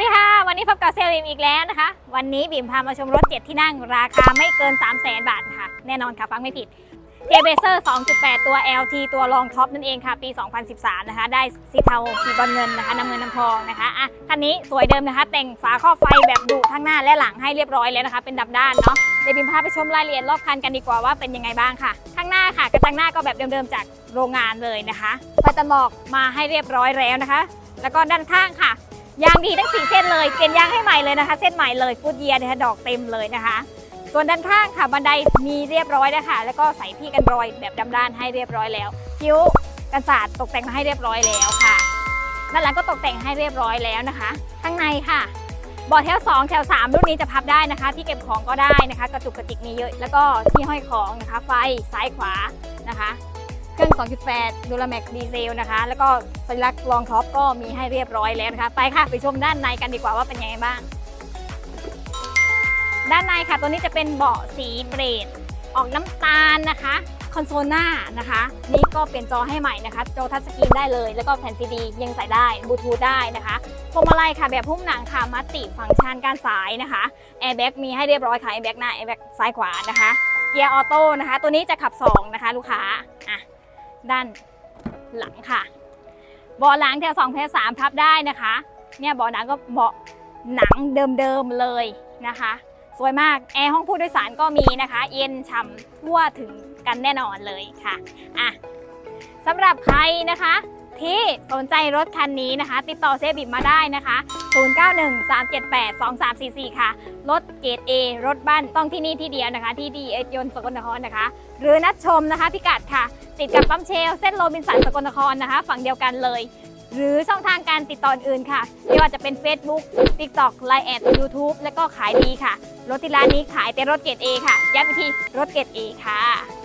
ดีค่ะ วันนี้พบกับเซลล์บีมอีกแล้วนะคะ วันนี้บีมพามาชมรถเจ็ดที่นั่งราคาไม่เกิน 3 0 0 0 0 0บาทค่ะ แน่นอนค่ะ ฟังไม่ผิดเทเบเซอร์2.8 ตัว LT ตัวรองท็อปนั่นเองค่ะ ปี 2013 นะคะ ได้สีเทาสีบอลเงินนะคะน้ำเงินน้ำทองนะคะอะคันนี้สวยเดิมนะคะ แต่งฝาครอบไฟแบบดุทั้งหน้าและหลังให้เรียบร้อยแล้วนะคะ เป็นดับด้านเนาะเดี๋ยวบีมพาไปชมรายละเอียดรอบคันกันดีกว่าว่าเป็นยังไงบ้างค่ะ ข้างหน้าค่ะ กระจังหน้าก็แบบเดิมๆจากโรงงานเลยนะคะไฟตันหมอกมาให้เรียบร้อยแล้วนะคะ แล้วก็ด้านข้างค่ะ ยางดีทั้งสี่เส้นเลย เปลี่ยนยางให้ใหม่เลยนะคะ เส้นใหม่เลยฟูดเยียนะคะดอกเต็มเลยนะคะ ส่วนด้านข้างค่ะบันไดมีเรียบร้อยนะคะแล้วก็ใส่ที่กันรอยแบบดำด้านให้เรียบร้อยแล้ว คิ้วกันศาสตร์ตกแต่งมาให้เรียบร้อยแล้วค่ะด้านหลังก็ตกแต่งให้เรียบร้อยแล้วนะคะ ข้างในค่ะบาะแถว 2 แถว 3 รุ่นนี้จะพับได้นะคะ ที่เก็บของก็ได้นะคะ กระจุกกระติกมีเยอะ แล้วก็ที่ห้อยของนะคะ ไฟซ้ายขวานะคะ เครื่อง 2.8ดูลแม็กดีเซลนะคะ แล้วก็สัญลักษณ์รองท็อปก็มีให้เรียบร้อยแล้วนะคะ ไปค่ะ ไปชมด้านในกันดีกว่าว่าเป็นยังไงบ้าง ด้านในค่ะ ตัวนี้จะเป็นเบาะสีเบรด ออกน้ำตาลนะคะคอนโซลหน้านะคะ นี่ก็เปลี่ยนจอให้ใหม่นะคะ จอทัชสกรีนได้เลย แล้วก็แผ่นซีดียังใส่ได้บลูทูธได้นะคะพวงมาลัยค่ะ แบบพุ่มหนังค่ะมัตติฟังก์ชันการสายนะคะแอร์แบ็กมีให้เรียบร้อยค่ะแอร์แบ็กหน้าแอร์แบ็กซ้ายขวานะคะเกียร์ออโต้นะคะ ตัวนี้จะขับ 2 นะคะ ลูกค้าอะ ด้านหลังค่ะ เบาะหลังแถวสองแถว3พับได้นะคะ เนี่ยเบาะหนังก็เบาะหนังเดิมๆเลยนะคะ สวยมาก แอร์ห้องผู้โดยสารก็มีนะคะ เย็นฉ่ำทั่วถึงกันแน่นอนเลยค่ะ อะสำหรับใครนะคะ ที่สนใจรถคันนี้นะคะ ติดต่อเซบิบมาได้นะคะ 0913782344 ค่ะ รถเกรด A รถบ้านต้องที่นี่ที่เดียวนะคะ ที่ดีเอยนสกลนครนะคะ หรือนัดชมนะคะพิกัดค่ะ ติดกับปั๊มเชล เส้นโรบินสันสกลนครนะคะ ฝั่งเดียวกันเลย หรือช่องทางการติดต่ออื่นค่ะ ไม่ว่าจะเป็น Facebook TikTok Line แอด YouTube และก็ขายดีค่ะ รถที่ร้านนี้ขายแต่รถเกรด A ค่ะย้ำอีกทีรถเกรด A ค่ะ